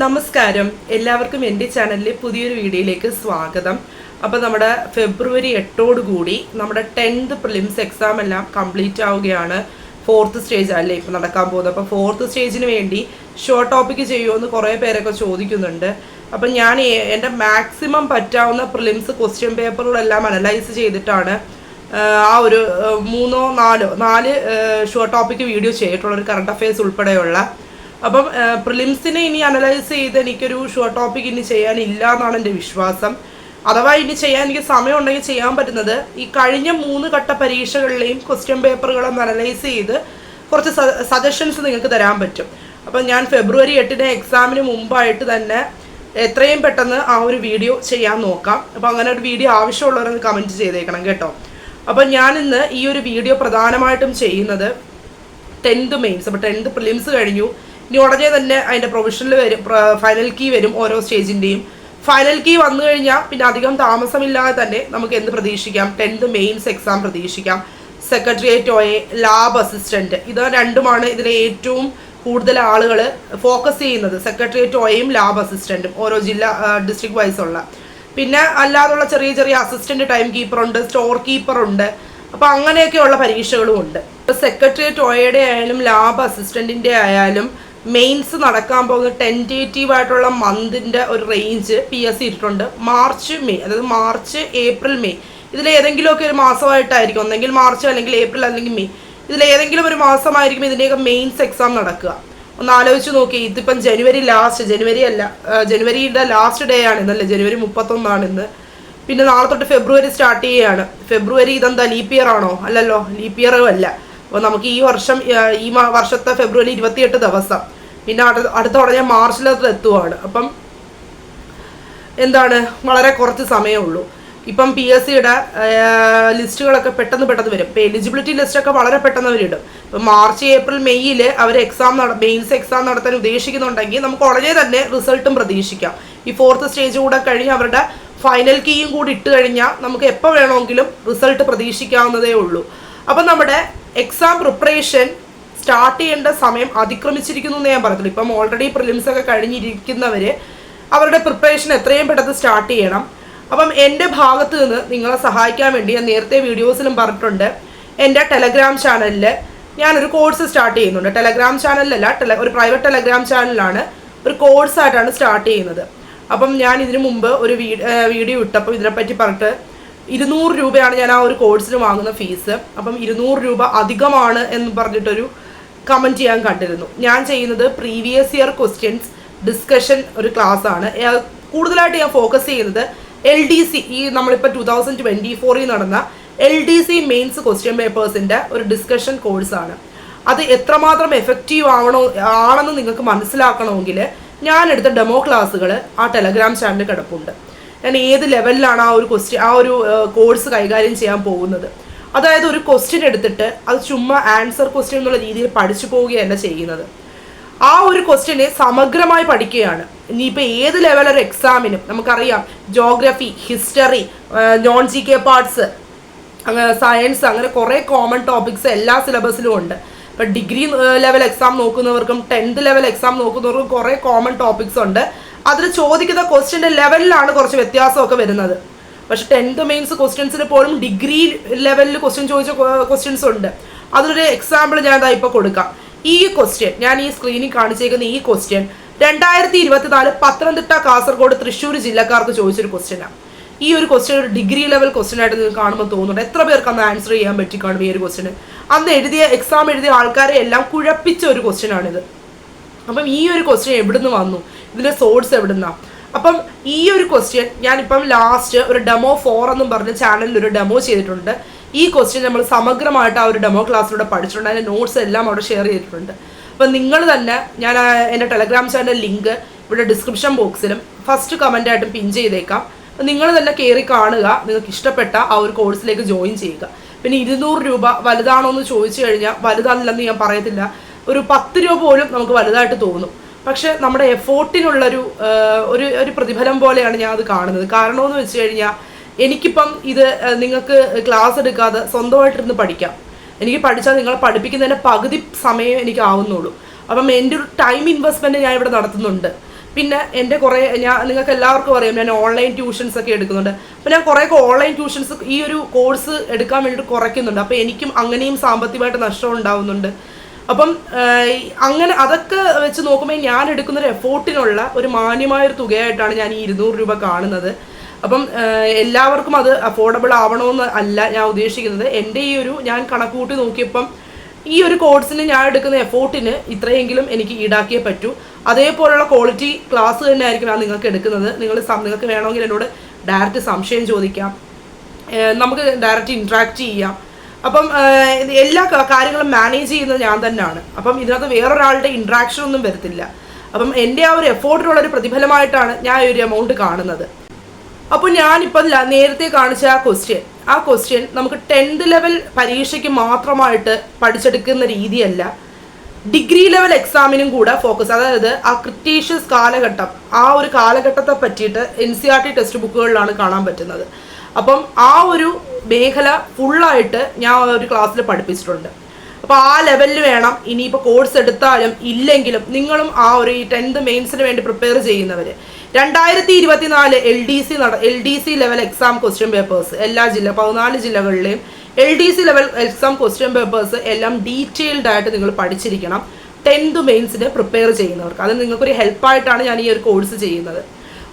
നമസ്കാരം. എല്ലാവർക്കും എന്റെ ചാനലിലെ പുതിയൊരു വീഡിയോയിലേക്ക് സ്വാഗതം. അപ്പോൾ നമ്മുടെ ഫെബ്രുവരി എട്ടോടുകൂടി നമ്മുടെ ടെൻത്ത് പ്രിലിംസ് എക്സാം എല്ലാം കംപ്ലീറ്റ് ആവുകയാണ്. ഫോർത്ത് സ്റ്റേജ് അല്ലേ ഇപ്പോൾ നടക്കാൻ പോകുന്നത്. അപ്പോൾ ഫോർത്ത് സ്റ്റേജിന് വേണ്ടി ഷോർട്ട് ടോപ്പിക്ക് ചെയ്യുമെന്ന് കുറേ പേരൊക്കെ ചോദിക്കുന്നുണ്ട്. അപ്പം ഞാൻ എന്റെ മാക്സിമം പറ്റാവുന്ന പ്രിലിംസ് ക്വസ്റ്റ്യൻ പേപ്പറുകളെല്ലാം അനലൈസ് ചെയ്തിട്ടാണ് ആ ഒരു മൂന്നോ നാലോ നാല് ഷോർട്ട് ടോപ്പിക്ക് വീഡിയോ ചെയ്തിട്ടുള്ള ഒരു കറണ്ട് അഫയേഴ്സ് ഉൾപ്പെടെയുള്ള അപ്പം പ്രിലിംസിനെ ഇനി അനലൈസ് ചെയ്ത് എനിക്കൊരു ഷോർട്ട് ടോപ്പിക് ഇനി ചെയ്യാനില്ല എന്നാണ് എന്റെ വിശ്വാസം. അഥവാ ഇനി ചെയ്യാൻ എനിക്ക് സമയം ഉണ്ടെങ്കിൽ ചെയ്യാൻ പറ്റുന്നത് ഈ കഴിഞ്ഞ മൂന്ന് ഘട്ട പരീക്ഷകളിലെയും ക്വസ്റ്റ്യൻ പേപ്പറുകളൊന്ന് അനലൈസ് ചെയ്ത് കുറച്ച് സജഷൻസ് നിങ്ങൾക്ക് തരാൻ പറ്റും. അപ്പം ഞാൻ ഫെബ്രുവരി എട്ടിന് എക്സാമിന് മുമ്പായിട്ട് തന്നെ എത്രയും പെട്ടെന്ന് ആ ഒരു വീഡിയോ ചെയ്യാൻ നോക്കാം. അപ്പം അങ്ങനെ ഒരു വീഡിയോ ആവശ്യമുള്ളവരൊന്ന് കമന്റ് ചെയ്തേക്കണം കേട്ടോ. അപ്പം ഞാൻ ഇന്ന് ഈ ഒരു വീഡിയോ പ്രധാനമായിട്ടും ചെയ്യുന്നത് ടെൻത്ത് മെയിൻസ് അപ്പോൾ ടെൻത്ത് പ്രിലിംസ് കഴിഞ്ഞു. ഇനി ഉടനെ തന്നെ അതിന്റെ പ്രൊവിഷനിൽ വരും ഫൈനൽ കീ വരും ഓരോ സ്റ്റേജിന്റെയും ഫൈനൽ കീ വന്നു കഴിഞ്ഞാൽ പിന്നെ അധികം താമസമില്ലാതെ തന്നെ നമുക്ക് എന്ത് പ്രതീക്ഷിക്കാം? ടെൻത്ത് മെയിൻസ് എക്സാം പ്രതീക്ഷിക്കാം. സെക്രട്ടേറിയറ്റ് ഒയെ ലാബ് അസിസ്റ്റന്റ് ഇത് രണ്ടുമാണ് ഇതിലെ ഏറ്റവും കൂടുതൽ ആളുകൾ ഫോക്കസ് ചെയ്യുന്നത്. സെക്രട്ടേറിയറ്റ് ഒയും ലാബ് അസിസ്റ്റന്റും ഓരോ ജില്ല ഡിസ്ട്രിക്ട് വൈസ് ഉള്ള. പിന്നെ അല്ലാതുള്ള ചെറിയ ചെറിയ അസിസ്റ്റന്റ് ടൈം കീപ്പറുണ്ട് സ്റ്റോർ കീപ്പറുണ്ട് അപ്പോൾ അങ്ങനെയൊക്കെയുള്ള പരീക്ഷകളും ഉണ്ട്. സെക്രട്ടേറിയറ്റ് ഒയുടെ ആയാലും ലാബ് അസിസ്റ്റന്റിന്റെ ആയാലും മെയിൻസ് നടക്കാൻ പോകുന്ന ടെന്റേറ്റീവ് ആയിട്ടുള്ള മന്തിന്റെ ഒരു റേഞ്ച് പി എസ് സി ഇട്ടിട്ടുണ്ട്. മാർച്ച് മെയ് അതായത് മാർച്ച് ഏപ്രിൽ മെയ് ഇതിൽ ഏതെങ്കിലുമൊക്കെ ഒരു മാസമായിട്ടായിരിക്കും. ഒന്നെങ്കിൽ മാർച്ച് അല്ലെങ്കിൽ ഏപ്രിൽ അല്ലെങ്കിൽ മെയ് ഇതിൽ ഏതെങ്കിലും ഒരു മാസമായിരിക്കും ഇതിന്റെയൊക്കെ മെയിൻസ് എക്സാം നടക്കുക. ഒന്ന് ആലോചിച്ച് നോക്കി. ഇതിപ്പം ജനുവരി ലാസ്റ്റ് ജനുവരി അല്ല ജനുവരിയുടെ ലാസ്റ്റ് ഡേ ആണ് ഇന്നല്ലേ? ജനുവരി മുപ്പത്തൊന്നാണ് ഇന്ന്. പിന്നെ നാളെ തൊട്ട് ഫെബ്രുവരി സ്റ്റാർട്ട് ചെയ്യുകയാണ്. ഫെബ്രുവരി ഇതെന്താ? ലീപ് ഇയർ ആണോ? അല്ലല്ലോ ലീപ് ഇയറും അല്ല. അപ്പോൾ നമുക്ക് ഈ വർഷം ഈ വർഷത്തെ ഫെബ്രുവരി ഇരുപത്തിയെട്ട് ദിവസം. പിന്നെ അടുത്ത അടുത്ത ഉടനെ മാർച്ചിലത് എത്തുവാണ്. അപ്പം എന്താണ്? വളരെ കുറച്ച് സമയമേ ഉള്ളൂ. ഇപ്പം പി എസ് സിയുടെ ലിസ്റ്റുകളൊക്കെ പെട്ടെന്ന് പെട്ടെന്ന് വരും. ഇപ്പം എലിജിബിലിറ്റി ലിസ്റ്റൊക്കെ വളരെ പെട്ടെന്ന് അവരിടും. ഇപ്പം മാർച്ച് ഏപ്രിൽ മെയ്യിൽ അവർ എക്സാം നട മെയിൻസ് എക്സാം നടത്താൻ ഉദ്ദേശിക്കുന്നുണ്ടെങ്കിൽ നമുക്ക് ഉടനെ തന്നെ റിസൾട്ടും പ്രതീക്ഷിക്കാം. ഈ ഫോർത്ത് സ്റ്റേജ് കൂടെ കഴിഞ്ഞ് അവരുടെ ഫൈനൽ കീയും കൂടി ഇട്ട് കഴിഞ്ഞാൽ നമുക്ക് എപ്പോൾ വേണമെങ്കിലും റിസൾട്ട് പ്രതീക്ഷിക്കാവുന്നതേ ഉള്ളൂ. അപ്പം നമ്മുടെ എക്സാം പ്രിപ്പറേഷൻ സ്റ്റാർട്ട് ചെയ്യേണ്ട സമയം അതിക്രമിച്ചിരിക്കുന്നു എന്ന് ഞാൻ പറഞ്ഞിട്ടുള്ളൂ. ഇപ്പം ഓൾറെഡി പ്രിലിംസ് ഒക്കെ കഴിഞ്ഞിരിക്കുന്നവർ അവരുടെ പ്രിപ്പറേഷൻ എത്രയും പെട്ടെന്ന് സ്റ്റാർട്ട് ചെയ്യണം. അപ്പം എന്റെ ഭാഗത്ത് നിന്ന് നിങ്ങളെ സഹായിക്കാൻ വേണ്ടി ഞാൻ നേരത്തെ വീഡിയോസിലും പറഞ്ഞിട്ടുണ്ട്. എന്റെ ടെലഗ്രാം ചാനലിൽ ഞാനൊരു കോഴ്സ് സ്റ്റാർട്ട് ചെയ്യുന്നുണ്ട്. ടെലഗ്രാം ചാനലിലല്ല ടെല ഒരു പ്രൈവറ്റ് ടെലഗ്രാം ചാനലിലാണ് ഒരു കോഴ്സായിട്ടാണ് സ്റ്റാർട്ട് ചെയ്യുന്നത്. അപ്പം ഞാൻ ഇതിനു മുമ്പ് ഒരു വീഡിയോ ഇട്ടപ്പോൾ ഇതിനെപ്പറ്റി പറഞ്ഞിട്ട് ഇരുന്നൂറ് രൂപയാണ് ഞാൻ ആ ഒരു കോഴ്സിന് വാങ്ങുന്ന ഫീസ് അപ്പം ഇരുന്നൂറ് രൂപ അധികമാണ് എന്ന് പറഞ്ഞിട്ടൊരു കമന്റ് ചെയ്യാൻ കണ്ടിരുന്നു. ഞാൻ ചെയ്യുന്നത് പ്രീവിയസ് ഇയർ ക്വസ്റ്റ്യൻസ് ഡിസ്കഷൻ ഒരു ക്ലാസ് ആണ്. കൂടുതലായിട്ട് ഞാൻ ഫോക്കസ് ചെയ്യുന്നത് എൽ ഡി സി ഈ നമ്മളിപ്പോൾ ടു തൗസൻഡ് ട്വന്റി ഫോറിൽ നടന്ന L D C mains question പേപ്പേഴ്സിന്റെ ഒരു ഡിസ്കഷൻ കോഴ്സാണ് അത് എത്രമാത്രം എഫക്റ്റീവ് ആവണോ ആണെന്ന് നിങ്ങൾക്ക് മനസ്സിലാക്കണമെങ്കിൽ ഞാൻ എടുത്ത ഡെമോ ക്ലാസ്സുകൾ ആ ടെലഗ്രാം ചാനലിൽ കിടപ്പുണ്ട്. ഞാൻ ഏത് ലെവലിലാണ് ആ ഒരു ക്വസ്റ്റ്യൻ ആ ഒരു കോഴ്സ് കൈകാര്യം ചെയ്യാൻ പോകുന്നത്. അതായത് ഒരു ക്വസ്റ്റ്യൻ എടുത്തിട്ട് അത് ചുമ്മാ ആൻസർ ക്വസ്റ്റ്യൻ എന്നുള്ള രീതിയിൽ പഠിച്ചു പോവുകയല്ല ചെയ്യുന്നത്. ആ ഒരു ക്വസ്റ്റ്യനെ സമഗ്രമായി പഠിക്കുകയാണ്. ഇനിയിപ്പോൾ ഏത് ലെവൽ ഒരു എക്സാമിനും നമുക്കറിയാം geography history non G K parts അങ്ങനെ സയൻസ് അങ്ങനെ കുറേ കോമൺ ടോപ്പിക്സ് എല്ലാ സിലബസിലും ഉണ്ട്. ഇപ്പം ഡിഗ്രി ലെവൽ എക്സാം നോക്കുന്നവർക്കും ടെൻത്ത് ലെവൽ എക്സാം നോക്കുന്നവർക്കും കുറേ കോമൺ ടോപ്പിക്സ് ഉണ്ട്. അതിൽ ചോദിക്കുന്ന ക്വസ്റ്റ്യന്റെ ലെവലിലാണ് കുറച്ച് വ്യത്യാസമൊക്കെ വരുന്നത്. പക്ഷെ ടെൻത്ത് മെയിൻസ് ക്വസ്റ്റ്യൻസിന് പോലും ഡിഗ്രി ലെവലിൽ ക്വസ്റ്റ്യൻ ചോദിച്ച ക്വസ്റ്റ്യൻസ് ഉണ്ട്. അതിലൊരു എക്സാമ്പിൾ ഞാൻ ഇതാ ഇപ്പോൾ കൊടുക്കാം. ഈ ക്വസ്റ്റ്യൻ ഞാൻ ഈ സ്ക്രീനിൽ കാണിച്ചേക്കുന്ന ഈ ക്വസ്റ്റ്യൻ രണ്ടായിരത്തി ഇരുപത്തിനാല് പത്തനംതിട്ട കാസർഗോഡ് തൃശ്ശൂർ ജില്ലക്കാർക്ക് ചോദിച്ചൊരു ക്വസ്റ്റ്യനാണ് ഈ ഒരു ക്വസ്റ്റ്യൻ ഒരു ഡിഗ്രി ലെവൽ ക്വസ്റ്റ്യൻ ആയിട്ട് നിങ്ങൾക്ക് കാണുമ്പോൾ തോന്നുന്നുണ്ട്. എത്ര പേർക്ക് അന്ന് ആൻസർ ചെയ്യാൻ പറ്റി കാണും ഈ ഒരു ക്വസ്റ്റ്യൻ അന്ന് എഴുതിയ എക്സാം എഴുതിയ ആൾക്കാരെ എല്ലാം കുഴപ്പിച്ച ഒരു ക്വസ്റ്റ്യൻ ആണിത് അപ്പം ഈ ഒരു ക്വസ്റ്റ്യൻ എവിടുന്ന് വന്നു? ഇതിന്റെ സോഴ്സ് എവിടുന്നാ? അപ്പം ഈ ഒരു ക്വസ്റ്റ്യൻ ഞാനിപ്പം ലാസ്റ്റ് ഒരു ഡെമോ ഫോർ എന്നും പറഞ്ഞ ചാനലിൽ ഒരു ഡെമോ ചെയ്തിട്ടുണ്ട്. ഈ ക്വസ്റ്റ്യൻ നമ്മൾ സമഗ്രമായിട്ട് ആ ഒരു ഡെമോ ക്ലാസ്സിലൂടെ പഠിച്ചിട്ടുണ്ട്. അതിന്റെ നോട്ട്സ് എല്ലാം അവിടെ ഷെയർ ചെയ്തിട്ടുണ്ട്. അപ്പം നിങ്ങൾ തന്നെ ഞാൻ എന്റെ ടെലഗ്രാം ചാനൽ ലിങ്ക് ഇവിടെ ഡിസ്ക്രിപ്ഷൻ ബോക്സിലും ഫസ്റ്റ് കമന്റ് ആയിട്ടും പിൻ ചെയ്തേക്കാം. നിങ്ങൾ തന്നെ കയറി കാണുക. നിങ്ങൾക്ക് ഇഷ്ടപ്പെട്ട ആ ഒരു കോഴ്സിലേക്ക് ജോയിൻ ചെയ്യുക. പിന്നെ ഇരുന്നൂറ് രൂപ വലുതാണോ എന്ന് ചോദിച്ചു കഴിഞ്ഞാൽ വലുതാണെന്ന് ഞാൻ പറയത്തില്ല. ഒരു പത്ത് രൂപ പോലും നമുക്ക് വലുതായിട്ട് തോന്നും. പക്ഷെ നമ്മുടെ എഫോർട്ടിനുള്ളൊരു ഒരു ഒരു പ്രതിഫലം പോലെയാണ് ഞാൻ അത് കാണുന്നത്. കാരണമെന്ന് വെച്ച് കഴിഞ്ഞാൽ എനിക്കിപ്പം ഇത് നിങ്ങൾക്ക് ക്ലാസ് എടുക്കാതെ സ്വന്തമായിട്ടിരുന്ന് പഠിക്കാം. എനിക്ക് പഠിച്ചാൽ നിങ്ങളെ പഠിപ്പിക്കുന്നതിന്റെ പകുതി സമയം എനിക്ക് ആവുന്നുള്ളൂ. അപ്പം എന്റെ ഒരു ടൈം ഇൻവെസ്റ്റ്മെന്റ് ഞാൻ ഇവിടെ നടത്തുന്നുണ്ട്. പിന്നെ എന്റെ കുറേ ഞാൻ നിങ്ങൾക്ക് എല്ലാവർക്കും അറിയാം ഞാൻ ഓൺലൈൻ ട്യൂഷൻസ് ഒക്കെ എടുക്കുന്നുണ്ട്. അപ്പോൾ ഞാൻ കുറേയൊക്കെ ഓൺലൈൻ ട്യൂഷൻസ് ഈ ഒരു കോഴ്സ് എടുക്കാൻ വേണ്ടിയിട്ട് കുറയ്ക്കുന്നുണ്ട്. അപ്പോൾ എനിക്കും അങ്ങനെയും സാമ്പത്തികമായിട്ട് നഷ്ടം ഉണ്ടാവുന്നുണ്ട്. അപ്പം അങ്ങനെ അതൊക്കെ വെച്ച് നോക്കുമ്പോൾ ഞാൻ എടുക്കുന്ന ഒരു എഫോർട്ടിനുള്ള ഒരു മാന്യമായ ഒരു തുകയായിട്ടാണ് ഞാൻ ഈ ഇരുന്നൂറ് രൂപ കാണുന്നത്. അപ്പം എല്ലാവർക്കും അത് അഫോർഡബിൾ ആവണമെന്ന് അല്ല ഞാൻ ഉദ്ദേശിക്കുന്നത്. എന്റെ ഈ ഒരു ഞാൻ കണക്ക് കൂട്ടി നോക്കിയപ്പം ഈ ഒരു കോഴ്സിന് ഞാൻ എടുക്കുന്ന എഫോർട്ടിന് ഇത്രയെങ്കിലും എനിക്ക് ഈടാക്കിയേ പറ്റൂ. അതേപോലുള്ള ക്വാളിറ്റി ക്ലാസ് തന്നെ ആയിരിക്കും ഞാൻ നിങ്ങൾക്ക് എടുക്കുന്നത്. നിങ്ങൾ നിങ്ങൾക്ക് വേണമെങ്കിൽ എന്നോട് ഡയറക്റ്റ് സംശയം ചോദിക്കാം. നമുക്ക് ഡയറക്റ്റ് ഇൻട്രാക്ട് ചെയ്യാം. അപ്പം എല്ലാ കാര്യങ്ങളും മാനേജ് ചെയ്യുന്നത് ഞാൻ തന്നെയാണ്. അപ്പം ഇതിനകത്ത് വേറൊരാളുടെ ഇൻട്രാക്ഷൻ ഒന്നും വരത്തില്ല. അപ്പം എന്റെ ആ ഒരു എഫോർട്ടിനുള്ള ഒരു പ്രതിഫലമായിട്ടാണ് ഞാൻ ഈ ഒരു എമൗണ്ട് കാണുന്നത്. അപ്പോൾ ഞാനിപ്പം നേരത്തെ കാണിച്ച ആ ക്വസ്റ്റ്യൻ ആ ക്വസ്റ്റ്യൻ നമുക്ക് ടെൻത്ത് ലെവൽ പരീക്ഷയ്ക്ക് മാത്രമായിട്ട് പഠിച്ചെടുക്കുന്ന രീതിയല്ല. ഡിഗ്രി ലെവൽ എക്സാമിനും കൂടെ ഫോക്കസ് അതായത് ആ ക്രിട്ടീഷ്യസ് കാലഘട്ടം ആ ഒരു കാലഘട്ടത്തെ പറ്റിയിട്ട് N C R T text ബുക്കുകളിലാണ് കാണാൻ പറ്റുന്നത്. അപ്പം ആ ഒരു മേഖല ഫുള്ളായിട്ട് ഞാൻ ഒരു ക്ലാസ്സിൽ പഠിപ്പിച്ചിട്ടുണ്ട്. അപ്പോൾ ആ ലെവലിൽ വേണം ഇനിയിപ്പോൾ കോഴ്സ് എടുത്താലും ഇല്ലെങ്കിലും നിങ്ങളും ആ ഒരു ഈ ടെൻത്ത് മെയിൻസിന് വേണ്ടി പ്രിപ്പയർ ചെയ്യുന്നവർ രണ്ടായിരത്തി ഇരുപത്തിനാല് എൽ ഡി സി നട L D C level exam question papers എല്ലാ ജില്ല പതിനാല് ജില്ലകളിലെയും L D C level exam question papers എല്ലാം ഡീറ്റെയിൽഡ് ആയിട്ട് നിങ്ങൾ പഠിച്ചിരിക്കണം ടെൻത്ത് മെയിൻസിന് പ്രിപ്പയർ ചെയ്യുന്നവർക്ക്. അത് നിങ്ങൾക്കൊരു ഹെൽപ്പായിട്ടാണ് ഞാൻ ഈ ഒരു കോഴ്സ് ചെയ്യുന്നത്.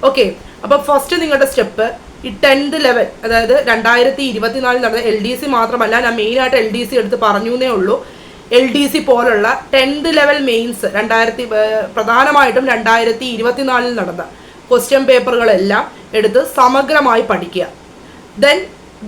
ഓക്കെ അപ്പോൾ ഫസ്റ്റ് നിങ്ങളുടെ സ്റ്റെപ്പ് ഈ ടെൻത്ത് ലെവൽ അതായത് രണ്ടായിരത്തി ഇരുപത്തിനാലിൽ നടന്ന എൽ ഡി സി മാത്രമല്ല ഞാൻ മെയിനായിട്ട് എൽ ഡി സി എടുത്ത് പറഞ്ഞു എന്നേ ഉള്ളൂ. എൽ ഡി സി പോലുള്ള ടെൻത്ത് ലെവൽ മെയിൻസ് രണ്ടായിരത്തി പ്രധാനമായിട്ടും രണ്ടായിരത്തി ഇരുപത്തിനാലിൽ നടന്ന ക്വസ്റ്റ്യൻ പേപ്പറുകളെല്ലാം എടുത്ത് സമഗ്രമായി പഠിക്കുക. Then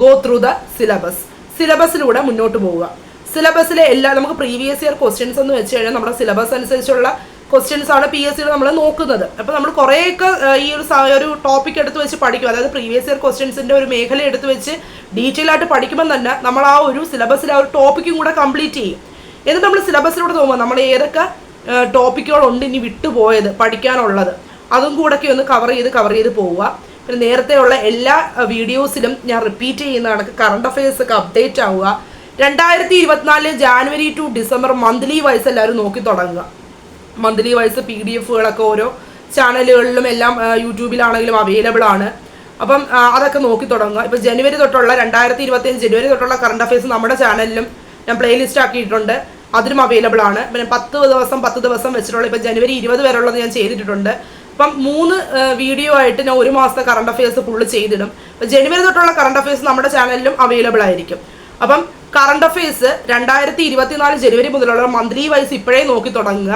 go through the syllabus സിലബസിലൂടെ മുന്നോട്ട് പോവുക. സിലബസിലെ എല്ലാ നമുക്ക് പ്രീവിയസ് ഇയർ ക്വസ്റ്റ്യൻസ് എന്ന് വെച്ച് കഴിഞ്ഞാൽ നമ്മുടെ സിലബസ് അനുസരിച്ചുള്ള ക്വസ്റ്റ്യൻസ് ആണ് പി എസ് സിയിൽ നമ്മൾ നോക്കുന്നത്. അപ്പോൾ നമ്മൾ കുറേയൊക്കെ ഈ ഒരു ഒരു ടോപ്പിക് എടുത്ത് വെച്ച് പഠിക്കും. അതായത് പ്രീവിയസ് ഇയർ ക്വസ്റ്റ്യൻസിന്റെ ഒരു മേഖല എടുത്ത് വെച്ച് ഡീറ്റെയിൽ ആയിട്ട് പഠിക്കുമ്പോൾ തന്നെ നമ്മൾ ആ ഒരു സിലബസിൽ ആ ഒരു ടോപ്പിക്കും കൂടെ കംപ്ലീറ്റ് ചെയ്യും. എന്നിട്ട് നമ്മൾ സിലബസിലൂടെ നോക്കുമ്പോൾ നമ്മൾ ഏതൊക്കെ ടോപ്പിക്കുകളുണ്ട് ഇനി വിട്ടുപോയത് പഠിക്കാനുള്ളത് അതും കൂടെയൊക്കെ ഒന്ന് കവർ ചെയ്ത് കവർ ചെയ്ത് പോവുക. പിന്നെ നേരത്തെയുള്ള എല്ലാ വീഡിയോസിലും ഞാൻ റിപ്പീറ്റ് ചെയ്യുന്ന കണക്ക് കറണ്ട് അഫയേഴ്സ് ഒക്കെ അപ്ഡേറ്റ് ആവുക. രണ്ടായിരത്തി ഇരുപത്തിനാല് January to December monthly wise എല്ലാവരും നോക്കി തുടങ്ങുക. മന്ത്ലി വൈസ് പി ഡി എഫുകളൊക്കെ ഓരോ ചാനലുകളിലും എല്ലാം യൂട്യൂബിലാണെങ്കിലും അവൈലബിൾ ആണ്. അപ്പം അതൊക്കെ നോക്കി തുടങ്ങുക. ഇപ്പം ജനുവരി തൊട്ടുള്ള രണ്ടായിരത്തി ഇരുപത്തിയഞ്ച് ജനുവരി തൊട്ടുള്ള കറണ്ട് അഫയേഴ്സ് നമ്മുടെ ചാനലിലും ഞാൻ പ്ലേലിസ്റ്റ് ആക്കിയിട്ടുണ്ട്. അതിലും അവൈലബിൾ ആണ്. പിന്നെ പത്ത് ദിവസം പത്ത് ദിവസം വെച്ചിട്ടുള്ള ഇപ്പം ജനുവരി ഇരുപത് വരെയുള്ളത് ഞാൻ ചെയ്തിട്ടുണ്ട് അപ്പം മൂന്ന് വീഡിയോ ആയിട്ട് ഞാൻ ഒരു മാസത്തെ കറണ്ട് അഫയേഴ്സ് ഫുള്ള് ചെയ്തിടും. അപ്പം ജനുവരി തൊട്ടുള്ള കറണ്ട് അഫയേഴ്സ് നമ്മുടെ ചാനലിലും അവൈലബിൾ ആയിരിക്കും. അപ്പം കറണ്ട് അഫയേഴ്സ് രണ്ടായിരത്തി ഇരുപത്തിനാല് ജനുവരി മുതലുള്ള മന്ത്ലി വൈസ് ഇപ്പോഴേ നോക്കി തുടങ്ങുക.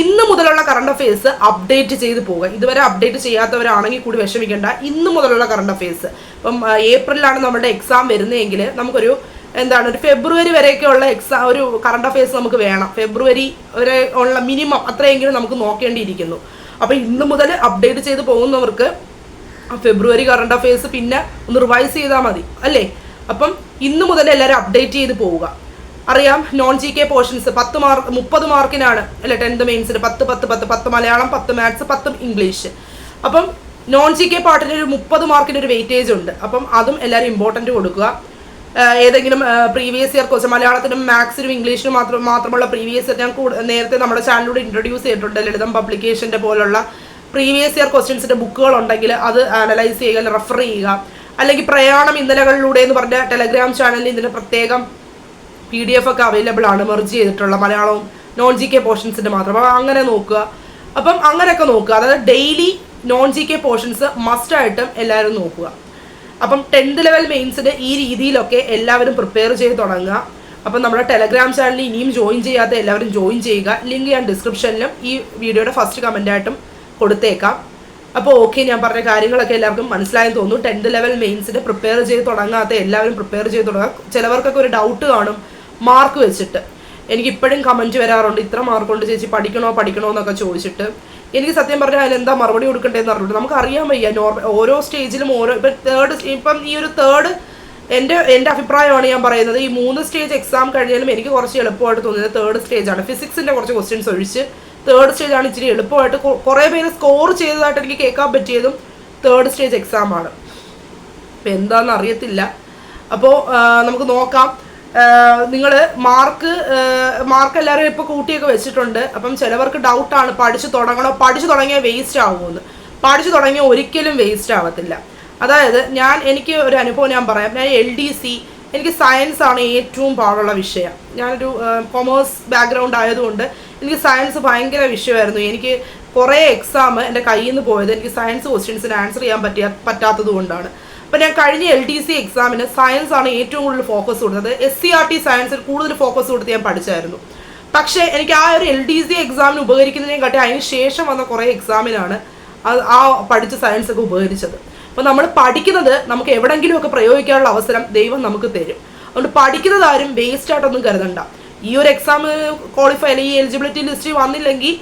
ഇന്ന് മുതലുള്ള കറണ്ട് അഫയേഴ്സ് അപ്ഡേറ്റ് ചെയ്ത് പോകുക ഇതുവരെ അപ്ഡേറ്റ് ചെയ്യാത്തവരാണെങ്കിൽ കൂടി വിഷമിക്കേണ്ട. ഇന്ന് മുതലുള്ള കറണ്ട് അഫയേഴ്സ് ഇപ്പം ഏപ്രിലാണ് നമ്മുടെ എക്സാം വരുന്നതെങ്കിൽ നമുക്കൊരു എന്താണ് ഒരു ഫെബ്രുവരി വരെയൊക്കെ ഉള്ള എക്സാം ഒരു കറണ്ട് അഫയേഴ്സ് നമുക്ക് വേണം. ഫെബ്രുവരി വരെ ഉള്ള മിനിമം അത്രയെങ്കിലും നമുക്ക് നോക്കേണ്ടിയിരിക്കുന്നു. അപ്പോൾ ഇന്ന് മുതൽ അപ്ഡേറ്റ് ചെയ്ത് പോകുന്നവർക്ക് ഫെബ്രുവരി കറണ്ട് അഫയേഴ്സ് പിന്നെ ഒന്ന് റിവൈസ് ചെയ്താൽ മതി. അല്ലേ? അപ്പം ഇന്ന് മുതൽ എല്ലാവരും അപ്ഡേറ്റ് ചെയ്ത് പോവുക. അറിയാം നോൺ ജി കെ പോർഷൻസ് പത്ത് മാർക്ക് മുപ്പത് മാർക്കിനാണ് അല്ലെ ടെൻത്ത് മെയിൻസിന് പത്ത് പത്ത് പത്ത് പത്ത് മലയാളം പത്ത് മാത്സ് പത്ത് ഇംഗ്ലീഷ് അപ്പം നോൺ ജി കെ പാട്ടിന് ഒരു മുപ്പത് മാർക്കിന്റെ ഒരു വെയിറ്റേജ് ഉണ്ട്. അപ്പം അതും എല്ലാവരും ഇമ്പോർട്ടന്റ് കൊടുക്കുക. ഏതെങ്കിലും പ്രീവിയസ് ഇയർ കോഴ്സ് മലയാളത്തിനും മാത്സിനും ഇംഗ്ലീഷിനും മാത്രം മാത്രമുള്ള പ്രീവിയസ് ഇയർ ഞാൻ നേരത്തെ നമ്മുടെ ചാനലിലൂടെ ഇൻട്രൊഡ്യൂസ് ചെയ്തിട്ടുണ്ട്. ലളിതം പബ്ലിക്കേഷന്റെ പോലുള്ള പ്രീവിയസ് ഇയർ ക്വസ്റ്റ്യൻസിന്റെ ബുക്കുകൾ ഉണ്ടെങ്കിൽ അത് അനലൈസ് ചെയ്യുക റെഫർ ചെയ്യുക. അല്ലെങ്കിൽ പ്രയാണം ഇന്നലകളിലൂടെ എന്ന് പറഞ്ഞ ടെലഗ്രാം ചാനലിൽ ഇതിന് പ്രത്യേകം പി ഡി എഫ് ഒക്കെ അവൈലബിൾ ആണ് മെർജ് ചെയ്തിട്ടുള്ള മലയാളവും നോൺ ജി കെ പോർഷൻസിന്റെ മാത്രം. അപ്പം അങ്ങനെ നോക്കുക. അപ്പം അങ്ങനെയൊക്കെ നോക്കുക. അതായത് daily non G K portions മസ്റ്റായിട്ടും എല്ലാവരും നോക്കുക. അപ്പം ടെൻത്ത് ലെവൽ മെയിൻസിന് ഈ രീതിയിലൊക്കെ എല്ലാവരും പ്രിപ്പയർ ചെയ്ത് തുടങ്ങുക. അപ്പം നമ്മുടെ ടെലഗ്രാം ചാനലിൽ ഇനിയും ജോയിൻ ചെയ്യാത്ത എല്ലാവരും ജോയിൻ ചെയ്യുക. ലിങ്ക് ഞാൻ ഡിസ്ക്രിപ്ഷനിലും ഈ വീഡിയോയുടെ ഫസ്റ്റ് കമന്റായിട്ടും കൊടുത്തേക്കാം. അപ്പോൾ ഓക്കെ ഞാൻ പറഞ്ഞ കാര്യങ്ങളൊക്കെ എല്ലാവർക്കും മനസ്സിലായെന്ന് തോന്നുന്നു. ടെൻത്ത് ലെവൽ മെയിൻസിന് പ്രിപ്പയർ ചെയ്ത് തുടങ്ങാത്ത എല്ലാവരും പ്രിപ്പയർ ചെയ്ത് തുടങ്ങുക. ചിലവർക്കൊക്കെ ഒരു ഡൗട്ട് കാണും. മാർക്ക് വെച്ചിട്ട്. എനിക്ക് ഇപ്പോഴും കമന്റ് വരാറുണ്ട്. ഇത്ര മാർക്ക് ഉണ്ട് ചേച്ചി പഠിക്കണോ പഠിക്കണോ എന്നൊക്കെ ചോദിച്ചിട്ട്. എനിക്ക് സത്യം പറഞ്ഞാൽ എന്താ മറുപടി കൊടുക്കണ്ടേന്ന് പറഞ്ഞിട്ട് നമുക്ക് അറിയാൻ വയ്യ. നോർമൽ ഓരോ സ്റ്റേജിലും ഓരോ ഇപ്പം തേർഡ് ഇപ്പം ഈ ഒരു തേർഡ് എന്റെ എന്റെ അഭിപ്രായമാണ് ഞാൻ പറയുന്നത്. ഈ മൂന്ന് സ്റ്റേജ് എക്സാം കഴിഞ്ഞാലും എനിക്ക് കുറച്ച് എളുപ്പമായിട്ട് തോന്നിയത് തേർഡ് സ്റ്റേജാണ് ഫിസിക്സിന്റെ കുറച്ച് ക്വസ്റ്റ്യൻസ് ഒഴിച്ച് തേർഡ് സ്റ്റേജാണ് ഇച്ചിരി എളുപ്പമായിട്ട് കുറേ പേര് സ്കോർ ചെയ്തതായിട്ട് എനിക്ക് കേൾക്കാൻ പറ്റിയതും തേർഡ് സ്റ്റേജ് എക്സാമാണ് ഇപ്പം എന്താണെന്ന് അറിയത്തില്ല. അപ്പോൾ നമുക്ക് നോക്കാം. നിങ്ങൾ മാർക്ക് മാർക്ക് എല്ലാവരും ഇപ്പോൾ കൂട്ടിയൊക്കെ വെച്ചിട്ടുണ്ട്. അപ്പം ചിലവർക്ക് ഡൗട്ടാണ് പഠിച്ചു തുടങ്ങണോ? പഠിച്ചു തുടങ്ങിയാൽ വേസ്റ്റ് ആവുമെന്ന്. പഠിച്ചു തുടങ്ങിയ ഒരിക്കലും വേസ്റ്റ് ആവത്തില്ല. അതായത് ഞാൻ എനിക്ക് ഒരു അനുഭവം ഞാൻ പറയാം. ഞാൻ എൽ ഡി സി എനിക്ക് സയൻസ് ആണ് ഏറ്റവും പാടുള്ള വിഷയം. ഞാനൊരു കൊമേഴ്സ് ബാക്ക്ഗ്രൗണ്ട് ആയതുകൊണ്ട് എനിക്ക് സയൻസ് ഭയങ്കര വിഷയമായിരുന്നു. എനിക്ക് കുറേ എക്സാം എന്റെ കയ്യിൽ നിന്ന് പോയത് എനിക്ക് സയൻസ് ക്വസ്റ്റ്യൻസിന് ആൻസർ ചെയ്യാൻ പറ്റിയ പറ്റാത്തത് കൊണ്ടാണ്. അപ്പം ഞാൻ കഴിഞ്ഞ എൽ ഡി സി എക്സാമിന് സയൻസ് ആണ് ഏറ്റവും കൂടുതൽ ഫോക്കസ് കൊടുത്തത്. എസ് സി ആർ ടി സയൻസിൽ കൂടുതൽ ഫോക്കസ് കൊടുത്ത് ഞാൻ പഠിച്ചായിരുന്നു. പക്ഷേ എനിക്ക് ആ ഒരു എൽ ഡി സി എക്സാമിന് ഉപകരിക്കുന്നതിനെ കാട്ടി അതിന് ശേഷം വന്ന കുറേ എക്സാമിനാണ് ആ പഠിച്ച സയൻസ് ഒക്കെ ഉപകരിച്ചത്. അപ്പോൾ നമ്മൾ പഠിക്കുന്നത് നമുക്ക് എവിടെങ്കിലുമൊക്കെ പ്രയോഗിക്കാനുള്ള അവസരം ദൈവം നമുക്ക് തരും. അതുകൊണ്ട് പഠിക്കുന്നത് ആരും വേസ്റ്റ് ആയിട്ടൊന്നും കരുതണ്ട. ഈ ഒരു എക്സാം ക്വാളിഫൈ അല്ലെങ്കിൽ ഈ എലിജിബിലിറ്റി ലിസ്റ്റ് വന്നില്ലെങ്കിൽ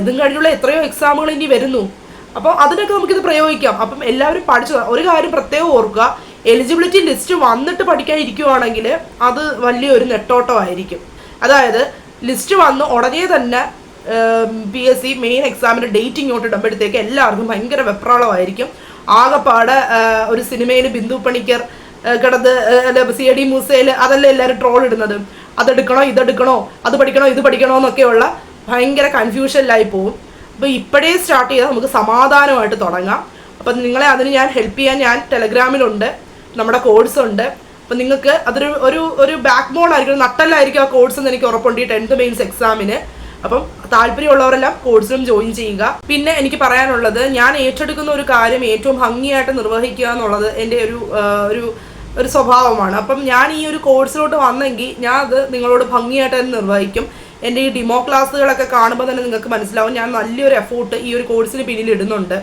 ഇതും കഴിഞ്ഞുള്ള എത്രയോ എക്സാമുകൾ ഇനി വരുന്നു. അപ്പോൾ അതിനൊക്കെ നമുക്കിത് പ്രയോഗിക്കാം. അപ്പം എല്ലാവരും പഠിച്ചു ഒരു കാര്യം പ്രത്യേകം ഓർക്കുക. എലിജിബിലിറ്റി ലിസ്റ്റ് വന്നിട്ട് പഠിക്കാൻ ഇരിക്കുവാണെങ്കിൽ അത് വലിയൊരു നെട്ടോട്ടമായിരിക്കും. അതായത് ലിസ്റ്റ് വന്ന് ഉടനെ തന്നെ പി എസ് സി മെയിൻ എക്സാമിന്റെ ഡേറ്റ് ഇങ്ങോട്ട് ഇടുമ്പോഴത്തേക്ക് എല്ലാവർക്കും ഭയങ്കര വെപ്രാളമായിരിക്കും. ആകെപ്പാടെ ഒരു സിനിമയിൽ ബിന്ദു പണിക്കർ കിടന്ന് അല്ല സി എ ഡി മൂസയിൽ അതല്ല എല്ലാവരും ട്രോൾ ഇടുന്നത്? അതെടുക്കണോ ഇതെടുക്കണോ അത് പഠിക്കണോ ഇത് പഠിക്കണോ എന്നൊക്കെയുള്ള ഭയങ്കര കൺഫ്യൂഷനിലായി പോകും അപ്പോൾ ഇപ്പോഴേ സ്റ്റാർട്ട് ചെയ്താൽ നമുക്ക് സമാധാനമായിട്ട് തുടങ്ങാം. അപ്പം നിങ്ങളെ അതിന് ഞാൻ ഹെൽപ്പ് ചെയ്യാൻ ഞാൻ ടെലഗ്രാമിലുണ്ട് നമ്മുടെ കോഴ്സ് ഉണ്ട്. അപ്പം നിങ്ങൾക്ക് അതൊരു ഒരു ഒരു ബാക്ക് ബോൺ ആയിരിക്കും നട്ടല്ലായിരിക്കും ആ കോഴ്സ് എന്ന് എനിക്ക് ഉറപ്പുണ്ട് ഈ ടെൻത്ത് മെയിൻസ് എക്സാമിന് അപ്പം താല്പര്യമുള്ളവരെല്ലാം കോഴ്സിലും ജോയിൻ ചെയ്യുക. പിന്നെ എനിക്ക് പറയാനുള്ളത് ഞാൻ ഏറ്റെടുക്കുന്ന ഒരു കാര്യം ഏറ്റവും ഭംഗിയായിട്ട് നിർവഹിക്കുക എന്നുള്ളത് എന്റെ ഒരു ഒരു ഒരു സ്വഭാവമാണ്. അപ്പം ഞാൻ ഈ ഒരു കോഴ്സിലോട്ട് വന്നെങ്കിൽ ഞാൻ അത് നിങ്ങളോട് ഭംഗിയായിട്ട് നിർവഹിക്കും. എന്റെ ഈ ഡിമോ ക്ലാസ്സുകളൊക്കെ കാണുമ്പോൾ തന്നെ നിങ്ങൾക്ക് മനസ്സിലാവും. ഞാൻ നല്ലൊരു എഫോർട്ട് ഈ ഒരു കോഴ്സിന് പിന്നിൽ ഇടുന്നുണ്ട്.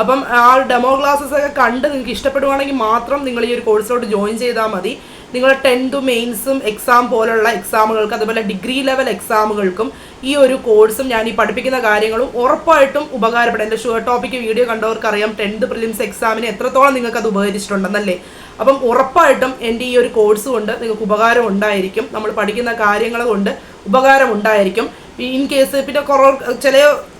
അപ്പം ആ ഡെമോ ക്ലാസ്സസ് ഒക്കെ കണ്ട് നിങ്ങൾക്ക് ഇഷ്ടപ്പെടുവാണെങ്കിൽ മാത്രം നിങ്ങൾ ഈ ഒരു കോഴ്സിലോട്ട് ജോയിൻ ചെയ്താൽ മതി. നിങ്ങൾ ടെൻത്തും മെയിൻസും എക്സാം പോലുള്ള എക്സാമുകൾക്ക് അതുപോലെ ഡിഗ്രി ലെവൽ എക്സാമുകൾക്കും ഈ ഒരു കോഴ്സും ഞാൻ ഈ പഠിപ്പിക്കുന്ന കാര്യങ്ങളും ഉറപ്പായിട്ടും ഉപകാരപ്പെടും. എന്റെ ഷുവർ ടോപ്പിക്ക് വീഡിയോ കണ്ടവർക്ക് അറിയാം ടെൻത്ത് പ്രിലിംസ് എക്സാമിന് എത്രത്തോളം നിങ്ങൾക്ക് അത് ഉപകരിച്ചിട്ടുണ്ടെന്നല്ലേ? അപ്പം ഉറപ്പായിട്ടും എന്റെ ഈ ഒരു കോഴ്സ് കൊണ്ട് നിങ്ങൾക്ക് ഉപകാരം ഉണ്ടായിരിക്കും. നമ്മൾ പഠിക്കുന്ന കാര്യങ്ങൾ കൊണ്ട് ഉപകാരം ഉണ്ടായിരിക്കും ഇൻ കേസ് പിന്നെ കുറേ ചില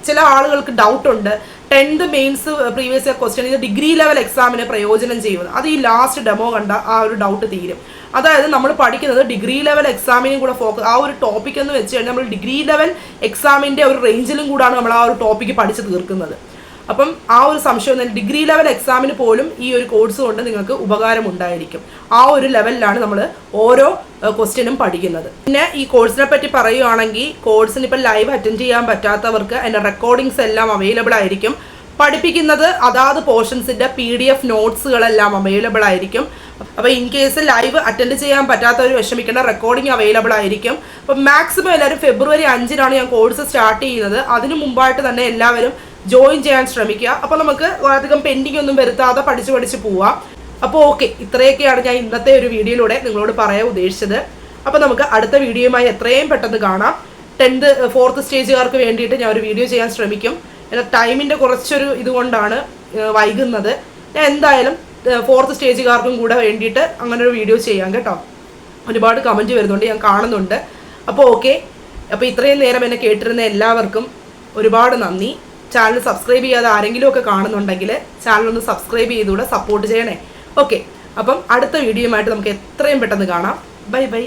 ചില ആളുകൾക്ക് ഡൗട്ട് ഉണ്ട് tenth mains previous year question ഇത് ഡിഗ്രി ലെവൽ എക്സാമിന് പ്രയോജനം ചെയ്യുന്നത്. അത് ഈ ലാസ്റ്റ് ഡെമോ കണ്ട ആ ഒരു ഡൗട്ട് തീരും. അതായത് നമ്മൾ പഠിക്കുന്നത് ഡിഗ്രി ലെവൽ എക്സാമിനും കൂടെ ഫോക്കസ് ആ ഒരു ടോപ്പിക് എന്ന് വെച്ച് കഴിഞ്ഞാൽ നമ്മൾ ഡിഗ്രി ലെവൽ എക്സാമിന്റെ ഒരു റേഞ്ചിലും കൂടാണ് നമ്മൾ ആ ഒരു ടോപ്പിക്ക് പഠിച്ച് തീർക്കുന്നത്. അപ്പം ആ ഒരു സംശയം തന്നെ ഡിഗ്രി ലെവൽ എക്സാമിന് പോലും ഈ ഒരു കോഴ്സ് കൊണ്ട് നിങ്ങൾക്ക് ഉപകാരം ഉണ്ടായിരിക്കും ആ ഒരു ലെവലിലാണ് നമ്മൾ ഓരോ ക്വസ്റ്റ്യനും പഠിക്കുന്നത്. പിന്നെ ഈ കോഴ്സിനെ പറ്റി പറയുകയാണെങ്കിൽ കോഴ്സിന് ഇപ്പം ലൈവ് അറ്റൻഡ് ചെയ്യാൻ പറ്റാത്തവർക്ക് അതിന്റെ റെക്കോർഡിങ്സ് എല്ലാം അവൈലബിൾ ആയിരിക്കും. പഠിപ്പിക്കുന്നത് അതാത് പോർഷൻസിന്റെ പി ഡി എഫ് നോട്ട്സുകളെല്ലാം അവൈലബിൾ ആയിരിക്കും. അപ്പോൾ ഇൻ കേസ് ലൈവ് അറ്റൻഡ് ചെയ്യാൻ പറ്റാത്തവർ വിഷമിക്കേണ്ട റെക്കോർഡിംഗ് അവൈലബിൾ ആയിരിക്കും. അപ്പം മാക്സിമം എല്ലാവരും ഫെബ്രുവരി അഞ്ചിനാണ് ഞാൻ കോഴ്സ് സ്റ്റാർട്ട് ചെയ്യുന്നത്. അതിനു മുമ്പായിട്ട് തന്നെ എല്ലാവരും ജോയിൻ ചെയ്യാൻ ശ്രമിക്കുക. അപ്പോൾ നമുക്ക് അധികം പെൻഡിങ് ഒന്നും വരുത്താതെ പഠിച്ചു പഠിച്ച് പോവാം. അപ്പോൾ ഓക്കെ ഇത്രയൊക്കെയാണ് ഞാൻ ഇന്നത്തെ ഒരു വീഡിയോയിലൂടെ നിങ്ങളോട് പറയാൻ ഉദ്ദേശിച്ചത്. അപ്പോൾ നമുക്ക് അടുത്ത വീഡിയോയുമായി എത്രയും പെട്ടെന്ന് കാണാം. ടെൻത്ത് ഫോർത്ത് സ്റ്റേജുകാർക്ക് വേണ്ടിയിട്ട് ഞാൻ ഒരു വീഡിയോ ചെയ്യാൻ ശ്രമിക്കും. എന്നാൽ ടൈമിന്റെ കുറച്ചൊരു ഇതുകൊണ്ടാണ് വൈകുന്നത്. ഞാൻ എന്തായാലും ഫോർത്ത് സ്റ്റേജുകാർക്കും കൂടെ വേണ്ടിയിട്ട് അങ്ങനെ ഒരു വീഡിയോ ചെയ്യാം കേട്ടോ. ഒരുപാട് കമന്റ് വരുന്നുണ്ട് ഞാൻ കാണുന്നുണ്ട്. അപ്പോൾ ഓക്കെ അപ്പോൾ ഇത്രയും നേരം എന്നെ കേട്ടിരുന്ന എല്ലാവർക്കും ഒരുപാട് നന്ദി. ചാനൽ സബ്സ്ക്രൈബ് ചെയ്യാതെ ആരെങ്കിലും ഒക്കെ കാണുന്നുണ്ടെങ്കിൽ ചാനൽ ഒന്ന് സബ്സ്ക്രൈബ് ചെയ്തുകൂടെ സപ്പോർട്ട് ചെയ്യണേ. ഓക്കെ അപ്പം അടുത്ത വീഡിയോയുമായിട്ട് നമുക്ക് എത്രയും പെട്ടെന്ന് കാണാം. Bye bye